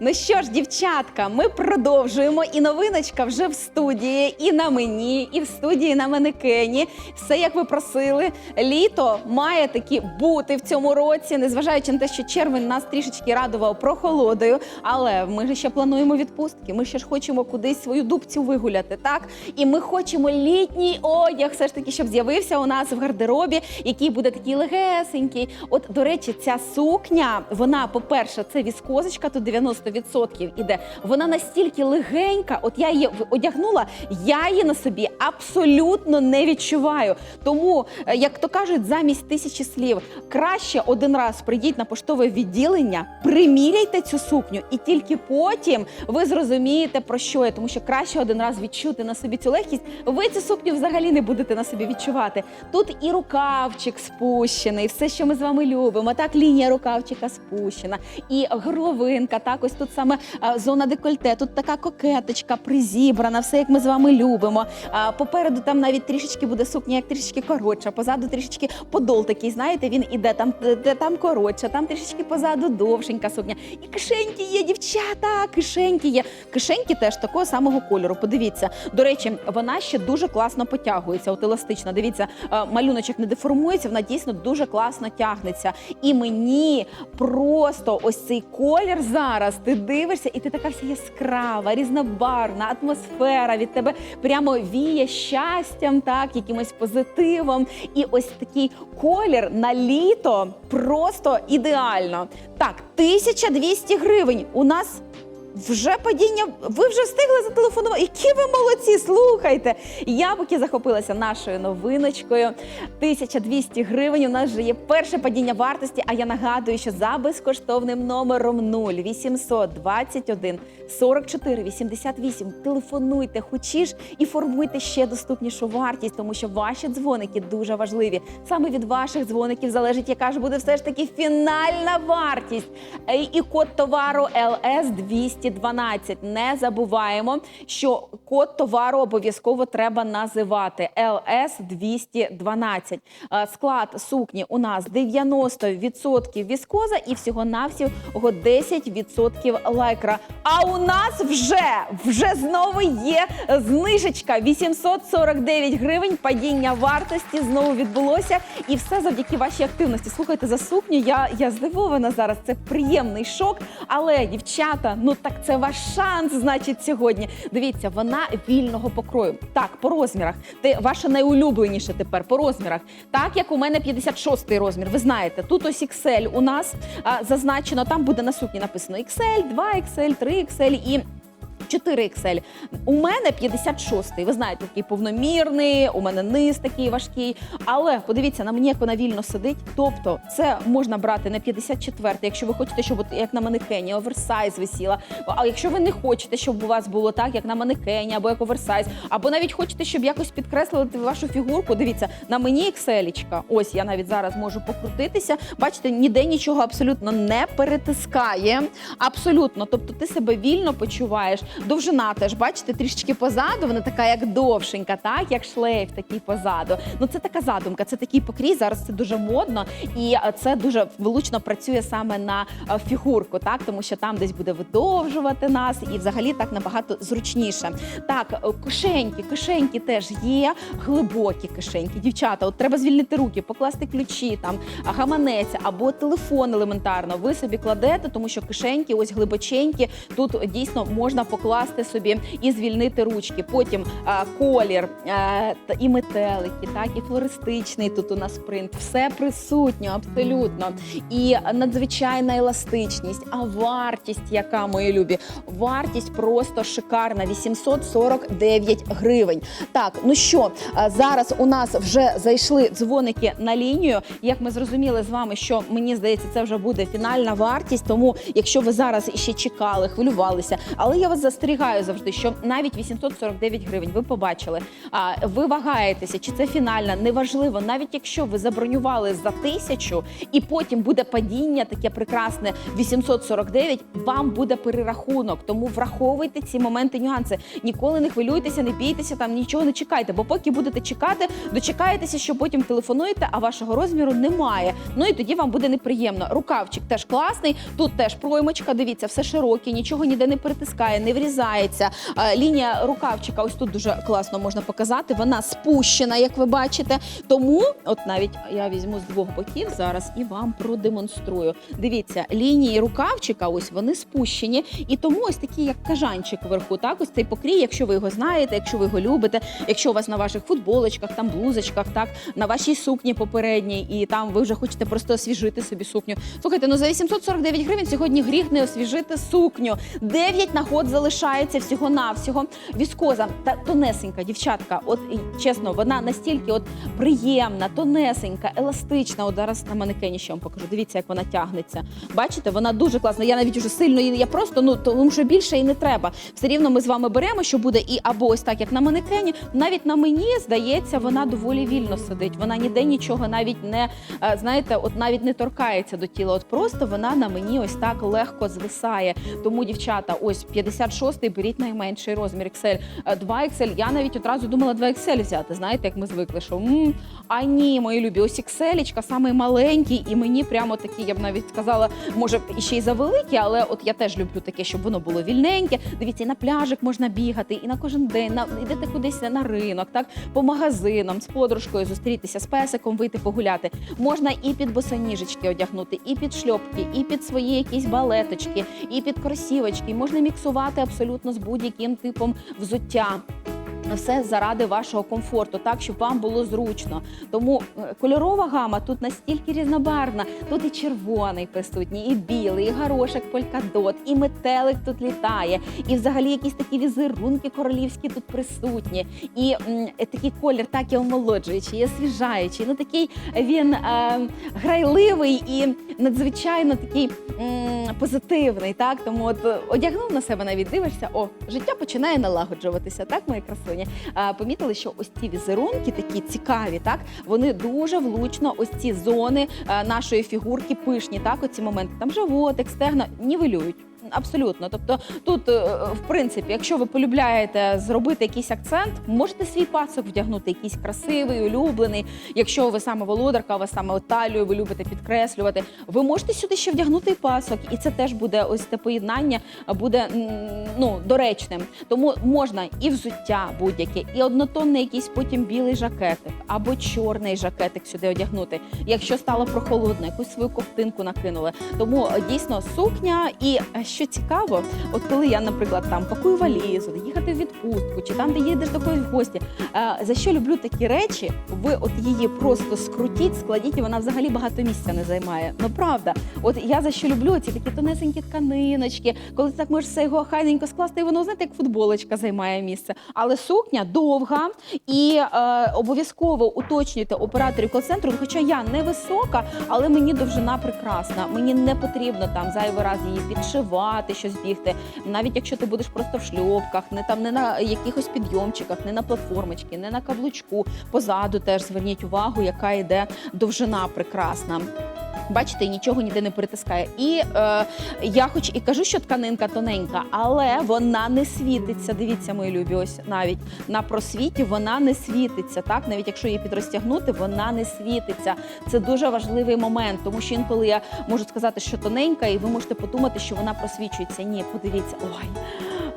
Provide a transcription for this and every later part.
Ну що ж, дівчатка, ми продовжуємо. І новиночка вже в студії, і на мені, і в студії на манекені. Все як ви просили. Літо має таки бути в цьому році, незважаючи на те, що червень нас трішечки радував прохолодою. Але ми ж ще плануємо відпустки. Ми ще ж хочемо кудись свою дубцю вигуляти, так? І ми хочемо літній одяг, все ж таки, щоб з'явився у нас в гардеробі, який буде такий легесенький. От, до речі, ця сукня, вона, по-перше, це віскозочка, тут 90% іде. Вона настільки легенька, от я її одягнула, я її на собі абсолютно не відчуваю. Тому, е, як то кажуть, замість тисячі слів, краще один раз прийдіть на поштове відділення, приміряйте цю сукню, і тільки потім ви зрозумієте про що я, тому що краще один раз відчути на собі цю легкість. Ви цю сукню взагалі не будете на собі відчувати. Тут і рукавчик спущений, все, що ми з вами любимо. Так, лінія рукавчика спущена, і горловинка. Так, ось тут саме зона декольте, тут така кокеточка призібрана, все як ми з вами любимо. Попереду там навіть трішечки буде сукня, як трішечки коротша, позаду трішечки подол такий, знаєте, він іде там, де там коротша, там трішечки позаду довшенька сукня. І кишеньки є, дівчата, кишеньки є. Кишеньки теж такого самого кольору. Подивіться. До речі, вона ще дуже класно потягується, от еластична. Дивіться, малюночок не деформується, вона дійсно дуже класно тягнеться. І мені просто ось цей колір зараз. Ти дивишся, і ти така вся яскрава, різнобарвна, атмосфера від тебе прямо віє щастям, так, якимось позитивом. І ось такий колір на літо просто ідеально. Так, 1200 гривень. У нас вже падіння. Ви вже встигли зателефонувати. Які ви молодці, слухайте. Я поки захопилася нашою новиночкою. 1200 гривень. У нас вже є перше падіння вартості. А я нагадую, що за безкоштовним номером 0821 44 88 телефонуйте, хочеш і формуйте ще доступнішу вартість, тому що ваші дзвоники дуже важливі. Саме від ваших дзвоників залежить, яка ж буде все ж таки фінальна вартість. І код товару LS 212. Не забуваємо, що код товару обов'язково треба називати LS 212. Е, Склад сукні у нас 90% віскоза і всього навсього 10% лайкра. А у нас вже вже знову є знижечка 849 гривень. Падіння вартості знову відбулося, і все завдяки вашій активності. Слухайте за сукню. Я, я здивована зараз. Це приємний шок. Але дівчата, ну так це ваш шанс, значить, сьогодні. Дивіться, вона вільного покрою. Так, по розмірах. Ти ваша найулюбленіше тепер по розмірах. Так як у мене 56 розмір. Ви знаєте, тут ось XL у нас а, зазначено. Там буде на сукні написано XL, 2XL, 3XL і. 4XL. У мене 56-й. Ви знаєте, такий повномірний, у мене низ такий важкий. Але подивіться на мені, як вона вільно сидить. Тобто, це можна брати на 54-й, якщо ви хочете, щоб от як на манекені оверсайз висіла. А якщо ви не хочете, щоб у вас було так, як на манекені, або як оверсайз, або навіть хочете, щоб якось підкреслити вашу фігурку. Дивіться, на мені XL-ічка. Ось я навіть зараз можу покрутитися. Бачите, ніде нічого абсолютно не перетискає. Абсолютно. Тобто ти себе вільно почуваєш. Довжина теж, бачите, трішечки позаду, вона така як довшенька, так як шлейф такий позаду. Ну це така задумка, це такий покрій. Зараз це дуже модно, і е, це дуже влучно працює саме на е, фігурку, так тому що там десь буде видовжувати нас, і взагалі так набагато зручніше. Так, е, кишеньки, кишеньки теж є глибокі кишеньки. Дівчата, от треба звільнити руки, покласти ключі, там гаманець або телефон елементарно. Ви собі кладете, тому що кишеньки, ось глибоченькі. Тут дійсно можна покласти собі і звільнити ручки. Потім а, колір е, і метелики, так і флористичний. Тут у нас принт. Все присутньо, абсолютно. І надзвичайна еластичність. А вартість, яка мої любі, вартість просто шикарна. 849 гривень. Так, ну що зараз у нас вже зайшли дзвоники на лінію. Як ми зрозуміли з вами, що мені здається, це вже буде фінальна вартість. Тому, якщо ви зараз ще чекали, хвилювалися, але я вас застерігаю завжди, що навіть 849 гривень ви побачили. А ви вагаєтеся, чи це фінальна, неважливо. Навіть якщо ви забронювали за тисячу, і потім буде падіння, таке прекрасне 849, вам буде перерахунок. Тому враховуйте ці моменти, нюанси. Ніколи не хвилюйтеся, не бійтеся, там нічого не чекайте. Бо поки будете чекати, дочекаєтеся, що потім телефонуєте, а вашого розміру немає. Ну і тоді вам буде неприємно. Рукавчик теж класний. Тут теж проймочка. Дивіться, все широке, нічого ніде не перетискає, не врізається. Е, Лінія рукавчика, ось тут дуже класно можна показати. Вона спущена, як ви бачите. Тому, от навіть я візьму з двох боків зараз і вам продемонструю. Дивіться, лінії рукавчика, ось вони спущені, і тому ось такий, як кажанчик вверху. Так, ось цей покрій, якщо ви його знаєте, якщо ви його любите, якщо у вас на ваших футболочках, там блузочках, так на вашій сукні попередній, і там ви вже хочете просто освіжити собі сукню. Слухайте, ну за 849 гривень сьогодні гріх не освіжити сукню. 9 нагод залишається всього навсього. Віскоза та тонесенька дівчатка. От чесно, вона настільки от приємна, тонесенька, еластична. От зараз на манекені ще вам покажу. Дивіться, як вона тягнеться. Бачите, вона дуже класна. Я навіть уже сильно її я просто ну тому, що більше і не треба. Все рівно ми з вами беремо, що буде і або ось так, як на манекені. Навіть на мені здається, вона доволі вільно сидить. Вона ніде нічого навіть не е, знаєте, от навіть не торкається до тіла. От просто вона на мені ось так легко звисає. Тому, дівчата, ось 56-й беріть найменший розмір XL. Е, 2XL. Я навіть одразу думала 2XL взяти. Знаєте, як ми звикли, що м, а ні, мої любі, ось XL, самий маленький, і мені прямо такий, я б навіть сказала, може ще й завеликі, але от я теж люблю таке, щоб воно було вільненьке. Дивіться, і на пляжик можна бігати, і на кожен день на йдете кудись на ринок, так по магазинам з подружкою зустрітися, з песиком вийти погуляти. Можна і під босоніжечки одягнути, і під шльопки, і під свої якісь балеточки, і під кросівочки. Можна міксувати абсолютно з будь-яким типом взуття. Все заради вашого комфорту, так щоб вам було зручно. Тому е, кольорова гама тут настільки різнобарвна. Тут і червоний присутній, і білий, і горошек полькадот, і метелик тут літає, і взагалі якісь такі візерунки королівські тут присутні. І м, е, такий колір так і омолоджуючий, і освіжаючий. Ну такий він е, грайливий і надзвичайно такий м, позитивний. Так тому от е, одягнув на себе навіть дивишся, о, життя починає налагоджуватися. Так, мої красуні. А, помітили, що ось ці візерунки такі цікаві, так вони дуже влучно, ось ці зони нашої фігурки пишні. Так, оці моменти там животик, стегна нівелюють. Абсолютно, тобто тут, е, в принципі, якщо ви полюбляєте зробити якийсь акцент, можете свій пасок вдягнути, якийсь красивий, улюблений. Якщо ви саме володарка, вас саме талію, ви любите підкреслювати. Ви можете сюди ще вдягнути і пасок, і це теж буде ось те поєднання, буде ну доречним. Тому можна і взуття будь-яке, і однотонний якийсь потім білий жакетик або чорний жакетик сюди одягнути. Якщо стало прохолодно, якусь свою ковтинку накинули. Тому е, дійсно сукня і е, що цікаво, от коли я, наприклад, там пакую валізу, їхати в відпустку, чи там, де їдеш до когось в гості. е, За що люблю такі речі? Ви от її просто скрутіть, складіть, і вона взагалі багато місця не займає. Ну правда, от я за що люблю ці такі тонесенькі тканиночки, коли ти так можеш все його хайненько скласти, і воно знаєте, як футболочка займає місце. Але сукня довга і е, обов'язково уточнюйте операторів кол-центру. Хоча я не висока, але мені довжина прекрасна. Мені не потрібно там зайвий раз її підшивати, щось бігти. Навіть якщо ти будеш просто в шльопках, не там не на якихось підйомчиках, не на платформочці, не на каблучку. Позаду теж зверніть увагу, яка йде довжина прекрасна. Бачите, нічого ніде не перетискає. І е, я хоч і кажу, що тканинка тоненька, але вона не світиться. Дивіться, мої любі, ось навіть на просвіті вона не світиться. Так, навіть якщо її підрозтягнути, вона не світиться. Це дуже важливий момент, тому що інколи я можу сказати, що тоненька, і ви можете подумати, що вона просвічується. Ні, подивіться, ой.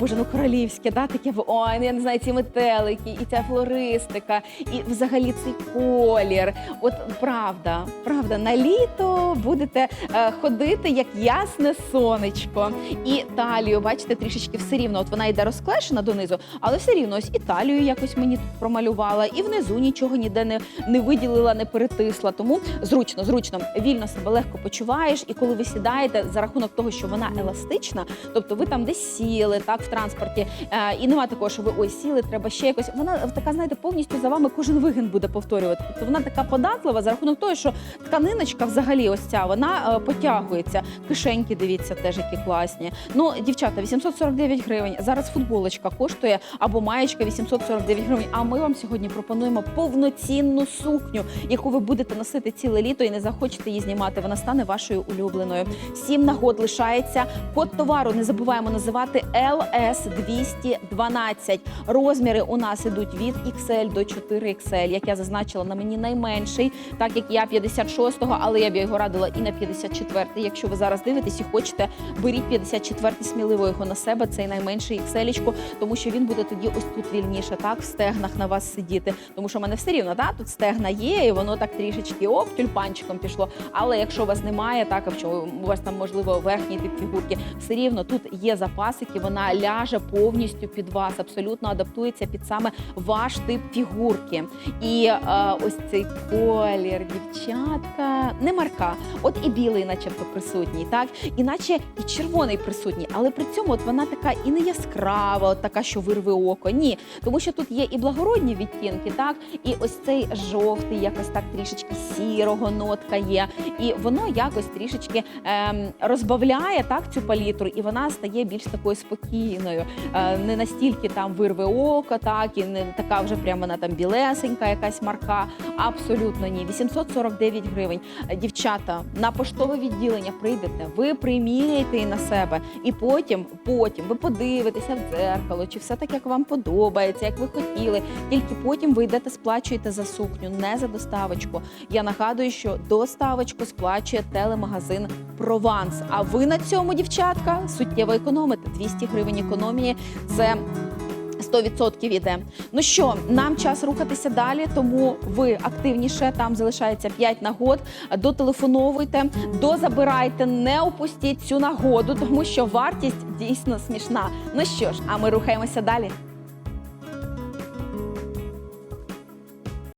Боже, ну королівське, да, таке ой, ну, я не знаю, ці метелики, і ця флористика, і взагалі цей колір. От правда, правда, на літо будете е, ходити як ясне сонечко. І талію, бачите, трішечки все рівно. От вона йде розклешена донизу, але все рівно ось і талію якось мені промалювала, і внизу нічого ніде не, не виділила, не перетисла. Тому зручно, зручно, вільно себе легко почуваєш. І коли ви сідаєте за рахунок того, що вона еластична, тобто ви там десь сіли, так в транспорті. Е, і нема такого, що ви ой, сіли, треба ще якось. Вона така, знаєте, повністю за вами кожен вигін буде повторювати. Тобто вона така податлива за рахунок того, що тканиночка взагалі ось ця вона е, потягується. Кишеньки, дивіться, теж які класні. Ну, дівчата, 849 гривень. Зараз футболочка коштує або маєчка 849 гривень. А ми вам сьогодні пропонуємо повноцінну сукню, яку ви будете носити ціле літо і не захочете її знімати. Вона стане вашою улюбленою. Сім нагод лишається. Код товару не забуваємо називати LS212. Розміри у нас ідуть від XL до 4XL. Як я зазначила, на мені найменший, так як я 56-го, але я б його радила і на 54-й. Якщо ви зараз дивитесь і хочете, беріть 54-й сміливо його на себе. Цей найменший XL, тому що він буде тоді ось тут вільніше, так в стегнах на вас сидіти. Тому що в мене все рівно, так, тут стегна є, і воно так трішечки оп, тюльпанчиком пішло. Але якщо у вас немає, так якщо у вас там можливо верхній тип фігурки, все рівно тут є запасики, вона ляже повністю під вас, абсолютно адаптується під саме ваш тип фігурки. І е, ось цей колір, дівчатка, не марка. От і білий, начебто, присутній, так, іначе і червоний присутній, але при цьому от вона така і не яскрава, от така, що вирве око. Ні, тому що тут є і благородні відтінки, так, і ось цей жовтий, якось так трішечки сірого нотка є. І воно якось трішечки ем, розбавляє так цю палітру, і вона стає більш такою спокійною. Е, не настільки там вирве око, так і не така вже прямо вона там білесенька, якась марка. Абсолютно ні. 849 гривень. Е, Дівчата, на поштове відділення прийдете, ви приміряєте її на себе, і потім, потім ви подивитеся в дзеркало, чи все так, як вам подобається, як ви хотіли. Тільки потім ви йдете, сплачуєте за сукню, не за доставочку. Я нагадую, що доставочку сплачує телемагазин Прованс. А ви на цьому, дівчатка, суттєво економите. 200 гривень економії. Це 100% іде. Ну що, нам час рухатися далі, тому ви активніше. Там залишається 5 нагод. Дотелефоновуйте, дозабирайте, не опустіть цю нагоду, тому що вартість дійсно смішна. Ну що ж, а ми рухаємося далі.